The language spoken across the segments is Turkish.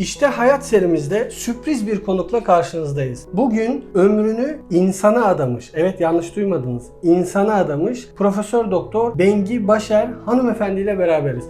İşte Hayat serimizde sürpriz bir konukla karşınızdayız. Bugün ömrünü insana adamış, evet yanlış duymadınız, insana adamış Profesör Doktor Bengi Başer hanımefendi ile beraberiz.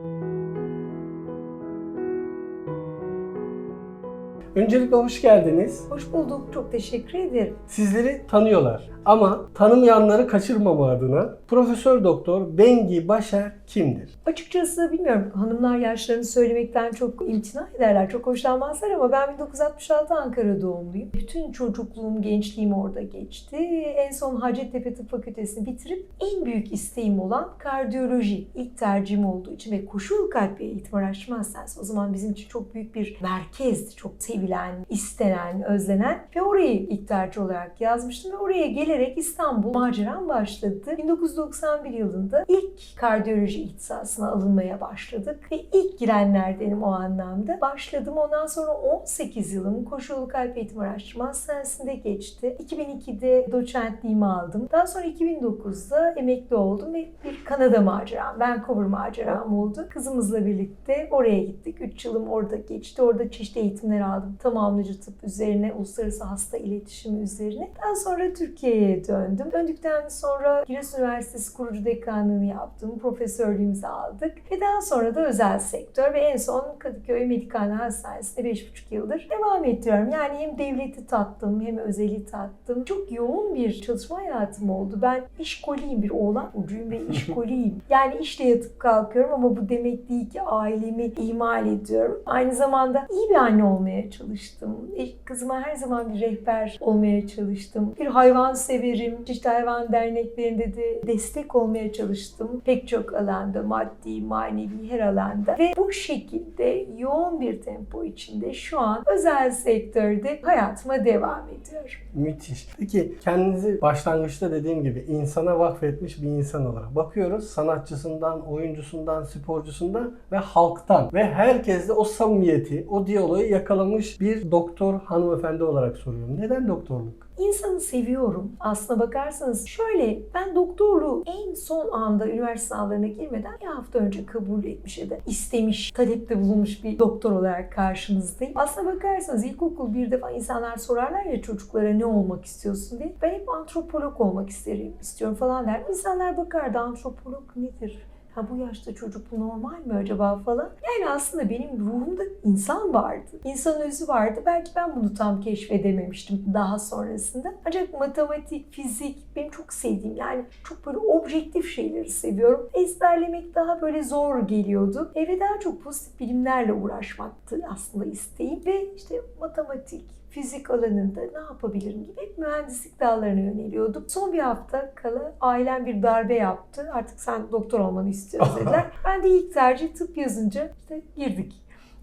Öncelikle hoş geldiniz. Hoş bulduk. Çok teşekkür ederim. Sizleri tanıyorlar ama tanımayanları kaçırmama adına Profesör Doktor Bengi Başer kimdir? Açıkçası bilmiyorum hanımlar yaşlarını söylemekten çok imtina ederler. Çok hoşlanmazlar ama ben 1966 Ankara doğumluyum. Bütün çocukluğum, gençliğim orada geçti. En son Hacettepe Tıp Fakültesini bitirip en büyük isteğim olan kardiyoloji ilk tercihim olduğu için ve koşul kalp eğitim araştırma o zaman bizim için çok büyük bir merkezdi. Çok sevilen, istenen, özlenen ve orayı ilk tercih olarak yazmıştım ve oraya gelerek İstanbul maceram başladı. 1991 yılında ilk kardiyoloji ihtisasına alınmaya başladık ve ilk girenlerdenim o anlamda. Başladım ondan sonra 18 yılım koşulu kalp eğitim araştırma hastanesinde geçti. 2002'de doçentliğimi aldım. Daha sonra 2009'da emekli oldum ve bir Kanada maceram, Vancouver maceram oldu. Kızımızla birlikte oraya gittik. 3 yılım orada geçti. Orada çeşitli eğitimler aldım. Tamamlayıcı tıp üzerine, uluslararası hasta iletişimi üzerine. Daha sonra Türkiye'ye döndüm. Döndükten sonra Giresun Üniversitesi kurucu dekanlığını yaptım. Profesörlüğümüzü aldık. Ve daha sonra da özel sektör ve en son Kadıköy Medikane Hastanesi'nde 5,5 yıldır devam ediyorum. Yani hem devleti tattım hem özeli tattım. Çok yoğun bir çalışma hayatım oldu. Ben işkoliyim bir oğlan burcuyum ve işkoliyim. Yani işle yatıp kalkıyorum ama bu demek değil ki ailemi ihmal ediyorum. Aynı zamanda iyi bir anne olmaya çalıştım. E, Kızıma her zaman bir rehber olmaya çalıştım. Bir hayvan severim. Çeşitli hayvan derneklerinde de destek olmaya çalıştım. Pek çok alanda, maddi, manevi her alanda. Ve bu şekilde yoğun bir tempo içinde şu an özel sektörde hayatıma devam ediyorum. Müthiş. Peki kendinizi başlangıçta dediğim gibi insana vakfetmiş bir insan olarak bakıyoruz. Sanatçısından, oyuncusundan, sporcusundan ve halktan ve herkesle o samimiyeti, o diyaloğu yakalamış bir doktor hanımefendi olarak soruyorum. Neden doktorluk? İnsanı seviyorum. Aslına bakarsanız şöyle ben doktorluğu en son anda üniversite sınavlarına girmeden bir hafta önce kabul etmiş ya da istemiş, talepte bulunmuş bir doktor olarak karşınızdayım. Aslına bakarsanız ilkokul bir defa insanlar sorarlar ya çocuklara ne olmak istiyorsun diye. Ben hep antropolog olmak isterim, istiyorum falan der. İnsanlar bakardı antropolog nedir? Ha bu yaşta çocuk bu normal mi acaba falan. Yani aslında benim ruhumda insan vardı. İnsan özü vardı. Belki ben bunu tam keşfedememiştim daha sonrasında. Ancak matematik, fizik benim çok sevdiğim yani çok böyle objektif şeyleri seviyorum. Ezberlemek daha böyle zor geliyordu. Eve daha çok pozitif bilimlerle uğraşmaktı aslında isteğim. Ve işte matematik, fizik alanında ne yapabilirim gibi hep mühendislik dallarına yöneliyordum. Son bir hafta kala ailem bir darbe yaptı. Artık sen doktor olmanı istiyoruz dediler. ben de ilk tercih tıp yazınca işte girdik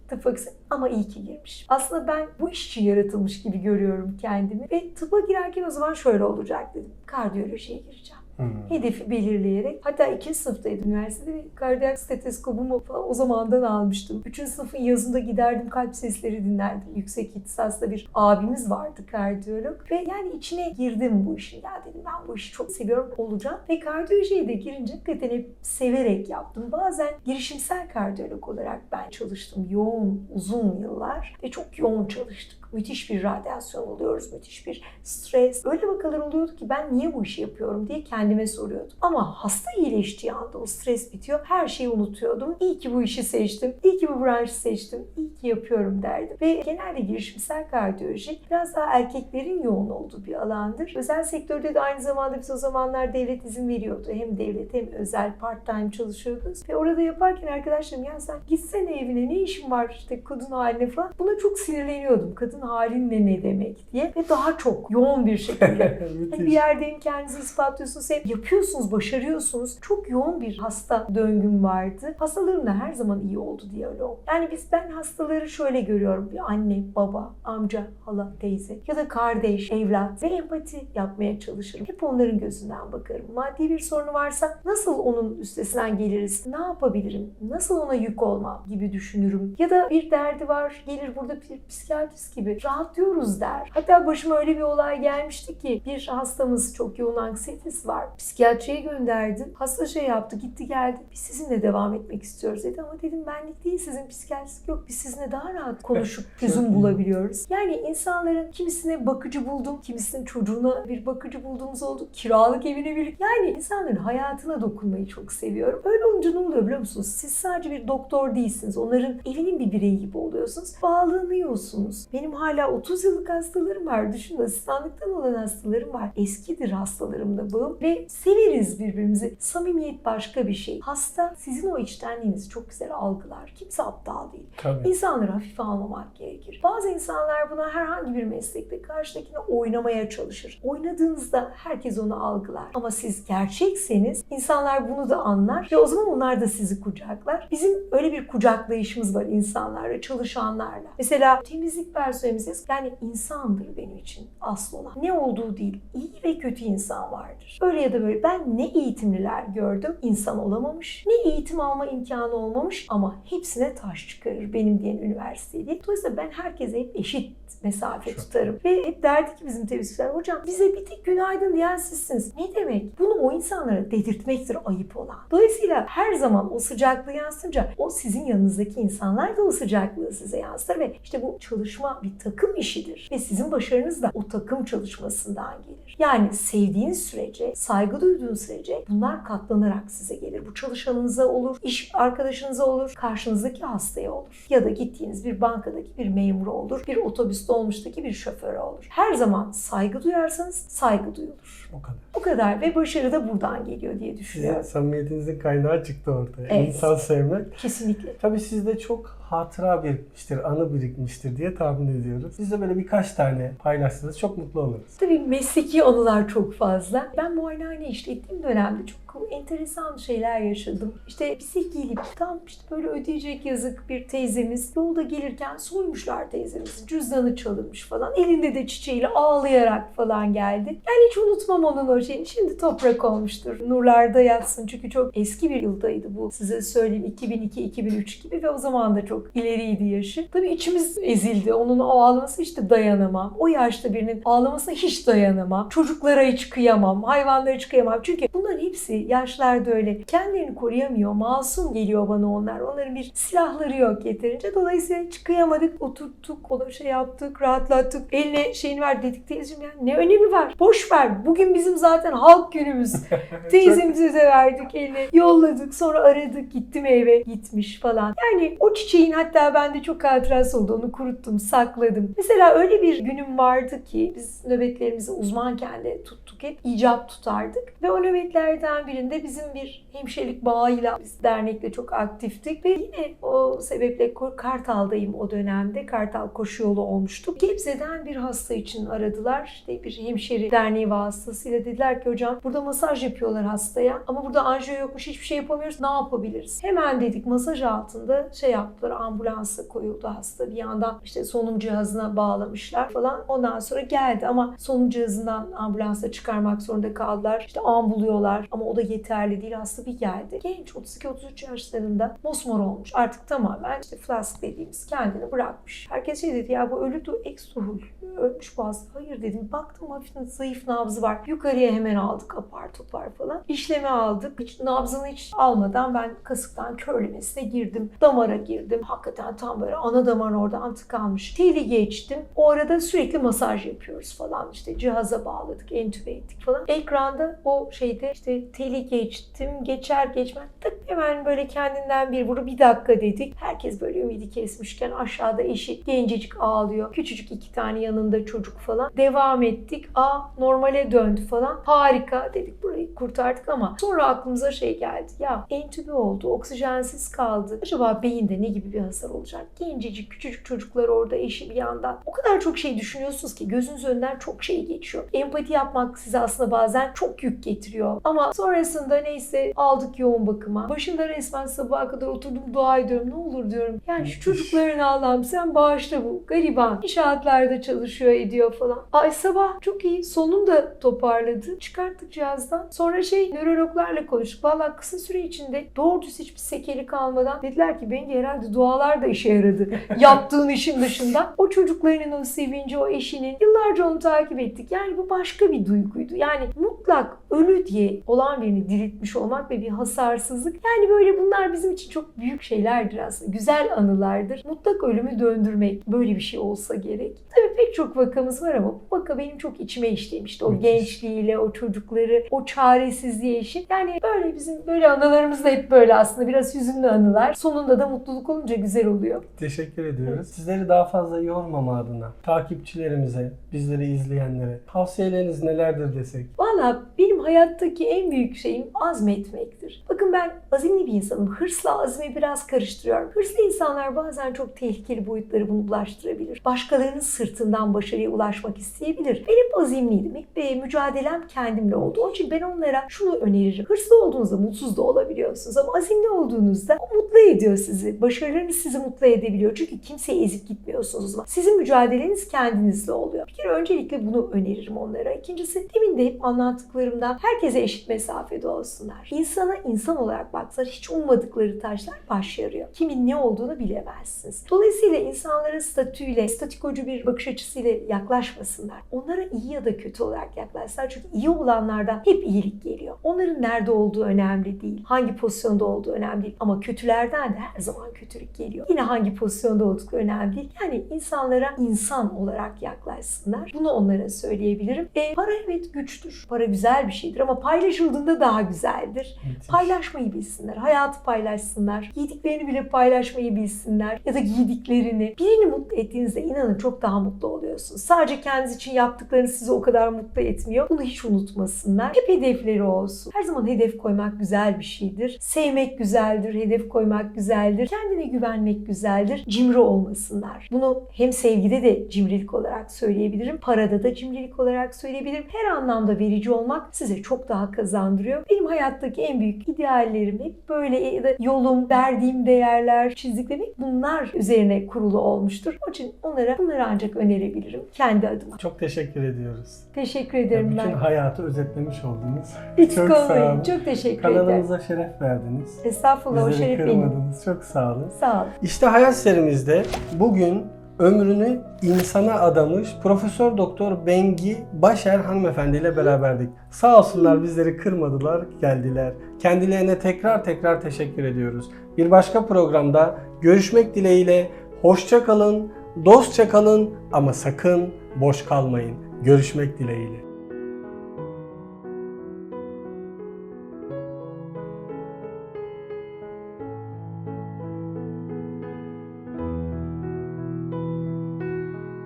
tıp fakültesi ama iyi ki girmiş. Aslında ben bu iş için yaratılmış gibi görüyorum kendimi. Ve tıpa girerken o zaman şöyle olacak dedim. Kardiyolojiye gireceğim. Hedefi belirleyerek hatta ikinci sınıftaydım üniversitede ve kardiyak stetoskopumu falan o zamandan almıştım. Üçüncü sınıfın yazında giderdim kalp sesleri dinlerdim. Yüksek ihtisaslı bir abimiz vardı kardiyolog ve yani içine girdim bu işin. Ya ben bu işi çok seviyorum olacağım. Ve kardiyolojiye de girince hakikaten hep severek yaptım. Bazen girişimsel kardiyolog olarak ben çalıştım. Yoğun uzun yıllar ve çok yoğun çalıştık. Müthiş bir radyasyon oluyoruz, müthiş bir stres. Öyle vakalar oluyordu ki ben niye bu işi yapıyorum diye kendime soruyordum. Ama hasta iyileştiği anda o stres bitiyor. Her şeyi unutuyordum. İyi ki bu işi seçtim. İyi ki bu branşı seçtim. İyi ki yapıyorum derdim. Ve genelde girişimsel kardiyoloji biraz daha erkeklerin yoğun olduğu bir alandır. Özel sektörde de aynı zamanda biz o zamanlar devlet izin veriyordu. Hem devlet hem özel part time çalışıyorduk. Ve orada yaparken arkadaşlarım ya sen gitsene evine ne işin var işte kadın haline falan. Buna çok sinirleniyordum. Kadın halinle ne demek diye. Ve daha çok yoğun bir şekilde Hani bir yerdeyim kendinizi ispatlıyorsunuz, hep yapıyorsunuz, başarıyorsunuz. Çok yoğun bir hasta döngüm vardı. Hastalarım da her zaman iyi oldu diyalog. Yani biz ben hastaları şöyle görüyorum. Bir anne, baba, amca, hala, teyze ya da kardeş, evlat ve empati yapmaya çalışırım. Hep onların gözünden bakarım. Maddi bir sorunu varsa nasıl onun üstesinden geliriz? Ne yapabilirim? Nasıl ona yük olmam gibi düşünürüm. Ya da bir derdi var, gelir burada bir psikiyatrist gibi rahatlıyoruz der. Hatta başıma öyle bir olay gelmişti ki bir hastamız çok yoğun anksiyetesi var. Psikiyatriye gönderdim. Hasta şey yaptı gitti geldi. Biz sizinle devam etmek istiyoruz dedi ama dedim benlik değil sizin psikiyatrist yok. Biz sizinle daha rahat konuşup çözüm bulabiliyoruz. Yani insanların kimisine bakıcı buldum, kimisinin çocuğuna bir bakıcı bulduğumuz oldu. Kiralık evine bir yani insanların hayatına dokunmayı çok seviyorum. Öyle olunca ne oluyor biliyor musunuz? Siz sadece bir doktor değilsiniz. Onların evinin bir bireyi gibi oluyorsunuz. Bağlanıyorsunuz. Benim hala 30 yıllık hastalarım var. Düşün asistanlıktan olan hastalarım var. Eskidir hastalarımla bağım ve severiz birbirimizi. Samimiyet başka bir şey. Hasta sizin o içtenliğinizi çok güzel algılar. Kimse aptal değil. Tabii. İnsanları hafife almamak gerekir. Bazı insanlar buna herhangi bir meslekte karşıdakine oynamaya çalışır. Oynadığınızda herkes onu algılar. Ama siz gerçekseniz insanlar bunu da anlar ve o zaman onlar da sizi kucaklar. Bizim öyle bir kucaklayışımız var insanlarla, çalışanlarla. Mesela temizlik personelimiz yani insandır benim için asıl olan. Ne olduğu değil, iyi ve kötü insan vardır. Öyle ya da böyle ben ne eğitimliler gördüm, insan olamamış. Ne eğitim alma imkanı olmamış ama hepsine taş çıkarır benim diyen üniversiteli. Dolayısıyla ben herkese hep eşit mesafe tutarım. Ve hep derdi ki bizim temsilciler hocam bize bir tek günaydın diyen sizsiniz. Ne demek? Bunu o insanlara dedirtmektir ayıp olan. Dolayısıyla her zaman o sıcaklığı yansınca o sizin yanınızdaki insanlar da o sıcaklığı size yansıtır ve işte bu çalışma bir takım işidir. Ve sizin başarınız da o takım çalışmasından gelir. Yani sevdiğiniz sürece, saygı duyduğunuz sürece bunlar katlanarak size gelir. Bu çalışanınıza olur, iş arkadaşınıza olur, karşınızdaki hastaya olur. Ya da gittiğiniz bir bankadaki bir memuru olur, bir otobüs dolmuştaki bir şoföre olur. Her zaman saygı duyarsanız saygı duyulur. O kadar. O kadar ve başarı da buradan geliyor diye düşünüyorum. samimiyetinizin kaynağı çıktı ortaya. Evet. İnsan sevmek. Kesinlikle. Tabii sizde çok hatıra birikmiştir, anı birikmiştir diye tahmin ediyoruz. Biz de böyle birkaç tane paylaşsanız çok mutlu oluruz. Tabii mesleki anılar çok fazla. Ben muayenehane işlettiğim dönemde çok enteresan şeyler yaşadım. İşte bize gelip tam işte böyle ödeyecek yazık bir teyzemiz yolda gelirken soymuşlar teyzemizin cüzdanı çalınmış falan. Elinde de çiçeğiyle ağlayarak falan geldi. Yani hiç unutmam onun o şeyini. Şimdi toprak olmuştur. Nurlarda yatsın çünkü çok eski bir yıldaydı bu. Size söyleyeyim 2002-2003 gibi ve o zaman da çok ileriydi yaşı. Tabii içimiz ezildi. Onun o ağlaması de dayanamam. O yaşta birinin ağlamasına hiç dayanamam. Çocuklara hiç kıyamam. Hayvanlara hiç kıyamam. Çünkü bunların hepsi yaşlarda öyle. Kendilerini koruyamıyor. Masum geliyor bana onlar. Onların bir silahları yok yeterince. Dolayısıyla hiç kıyamadık. Oturttuk. Ona şey yaptık. Rahatlattık. Eline şeyini ver dedik teyzeciğim ya. Ne önemi var? Boş ver. Bugün bizim zaten halk günümüz. Teyzemize de verdik eline. Yolladık. Sonra aradık. Gittim eve. Gitmiş falan. Yani o çiçeğin hatta bende çok hatırası oldu. Onu kuruttum. Sakladım. Mesela öyle bir günüm vardı ki biz nöbetlerimizi uzmanken de tuttuk hep. icap tutardık. Ve o nöbetlerden birinde bizim bir hemşirelik bağıyla biz dernekte çok aktiftik. Ve yine o sebeple Kartal'dayım o dönemde. Kartal koşu yolu olmuştuk. Gebze'den bir hasta için aradılar. İşte bir hemşire derneği vasıtasıyla dediler ki hocam burada masaj yapıyorlar hastaya ama burada anjiyo yokmuş hiçbir şey yapamıyoruz. Ne yapabiliriz? Hemen dedik masaj altında şey yaptılar ambulansa koyuldu hasta. Bir yandan işte solunum cihazına bağlamışlar falan. Ondan sonra geldi ama solunum cihazından ambulansa çıkarmak zorunda kaldılar. İşte ambuluyorlar ama o da yeterli değil. Hasta bir geldi. Genç 32-33 yaşlarında mosmor olmuş. Artık tamamen işte flask dediğimiz kendini bırakmış. Herkes şey dedi ya bu ölü du eksuhul. Ölmüş bu hasta. Hayır dedim. Baktım hafif zayıf nabzı var. Yukarıya hemen aldık apar topar falan. İşleme aldık. Hiç nabzını hiç almadan ben kasıktan körlemesine girdim. Damara girdim. Hakikaten tam böyle ana damar oradan tıkanmış. Teli geçtim. O arada sürekli masaj yapıyoruz falan. İşte cihaza bağladık. Entübe ettik falan. Ekranda o şeyde işte teli geçtim. Geçer geçmez tık hemen böyle kendinden bir vuru bir dakika dedik. Herkes böyle ümidi kesmişken aşağıda eşi gencecik ağlıyor. Küçücük iki tane yanında çocuk falan. Devam ettik. Aa normale döndü falan. Harika dedik burayı kurtardık ama sonra aklımıza şey geldi. Ya entübe oldu. Oksijensiz kaldı. Acaba beyinde ne gibi bir hasar olacak? Gencecik küçücük çocuklar orada eşi bir yandan. O kadar çok şey düşünüyorsunuz ki gözünüz önünden çok şey geçiyor. Empati yapmak size aslında bazen çok yük getiriyor. Ama sonrasında neyse aldık yoğun bakıma. Başında resmen sabaha kadar oturdum dua ediyorum. Ne olur diyorum. Yani şu çocukların Allah'ım sen bağışla bu. Gariban. İnşaatlarda çalışıyor ediyor falan. Ay sabah çok iyi. Sonunda toparladı. Çıkarttık cihazdan. Sonra şey nörologlarla konuştuk. Valla kısa süre içinde doğru düz hiçbir sekeli kalmadan dediler ki Bengi herhalde dualar da işe yaradı. Yaptığın işin dışında. O çocuklarının o sevinci, o eşinin yıllarca onu takip ettik. Yani bu başka bir duyguydu. Yani mutlak ölü diye olan birini diriltmiş olmak ve bir hasarsızlık. Yani böyle bunlar bizim için çok büyük şeylerdir aslında. Güzel anılardır. Mutlak ölümü döndürmek. Böyle bir şey olsa gerek. Tabii pek çok vakamız var ama bu vaka benim çok içime işlemişti. O gençliğiyle, o çocukları, o çaresizliği eşit. Yani böyle bizim böyle anılarımız da hep böyle aslında. Biraz hüzünlü anılar. Sonunda da mutluluk olunca güzel oluyor. Teşekkür ediyoruz. Sizleri daha fazla yormama adına takipçilerimize, bizleri izleyenlere tavsiyeleriniz nelerdir desek? Valla benim hayattaki en büyük şeyim azmetmektir. Bakın ben azimli bir insanım. Hırsla azmi biraz karıştırıyorum. Hırslı insanlar bazen çok tehlikeli boyutları bunu bulaştırabilir. Başkalarının sırtından başarıya ulaşmak isteyebilir. Ben hep azimliydim. Hep e, mücadelem kendimle oldu. Onun için ben onlara şunu öneririm. Hırslı olduğunuzda mutsuz da olabiliyorsunuz ama azimli olduğunuzda o mutlu ediyor sizi. Başarılarınız sizi mutlu edebiliyor. Çünkü kimseyi ezip gitmiyorsunuz. Sizin mücadeleniz kendinizle oluyor. Bir kere öncelikle bunu öneririm onlara. İkincisi demin de hep anlattıklarımdan herkese eşit mesafede olsunlar. İnsana insan olarak baksalar hiç ummadıkları taşlar baş yarıyor. Kimin ne olduğunu bilemezsiniz. Dolayısıyla insanlara statüyle, statikocu bir bakış açısıyla yaklaşmasınlar. Onlara iyi ya da kötü olarak yaklaşsınlar. Çünkü iyi olanlardan hep iyilik geliyor. Onların nerede olduğu önemli değil. Hangi pozisyonda olduğu önemli değil. Ama kötülerden de her zaman kötülük geliyor. Yine hangi pozisyonda oldukları önemli değil. Yani insanlara insan olarak yaklaşsınlar. Bunu onlara söyleyebilirim. E, para evet güçtür. Para güzel bir şeydir ama paylaşıldığında daha güzeldir. Müthiş. Paylaşmayı bilsinler. Hayatı paylaşsınlar. Yediklerini bile paylaşmayı bilsinler. Ya da giydiklerini. Birini mutlu ettiğinizde inanın çok daha mutlu oluyorsunuz. Sadece kendiniz için yaptıklarınız sizi o kadar mutlu etmiyor. Bunu hiç unutmasınlar. Hep hedefleri olsun. Her zaman hedef koymak güzel bir şeydir. Sevmek güzeldir. Hedef koymak güzeldir. Kendine güvenmek güzeldir. Cimri olmasınlar. Bunu hem sevgide de cimrilik olarak söyleyebilirim. Parada da cimrilik olarak söyleyebilirim. Her anlamda verici olmak size çok daha kazandırıyor. Benim hayattaki en büyük ideallerim hep böyle ya da yolum, verdiğim değerler, çizdiklerim hep bunlar üzerine kurulu olmuştur. Onun için onlara bunları ancak önerebilirim kendi adıma. Çok teşekkür ediyoruz. Teşekkür ederim Bütün ben. hayatı özetlemiş oldunuz. Hiç çok sağ olun. Çok teşekkür ederim. Kanalımıza şeref verdiniz. Estağfurullah o Bizleri şeref benim. Çok sağ olun. Sağ ol. İşte hayat serimizde bugün ömrünü insana adamış Profesör Doktor Bengi Başer hanımefendi ile beraberdik. Sağ olsunlar bizleri kırmadılar, geldiler. Kendilerine tekrar tekrar teşekkür ediyoruz. Bir başka programda görüşmek dileğiyle hoşça kalın, dostça kalın ama sakın boş kalmayın. Görüşmek dileğiyle.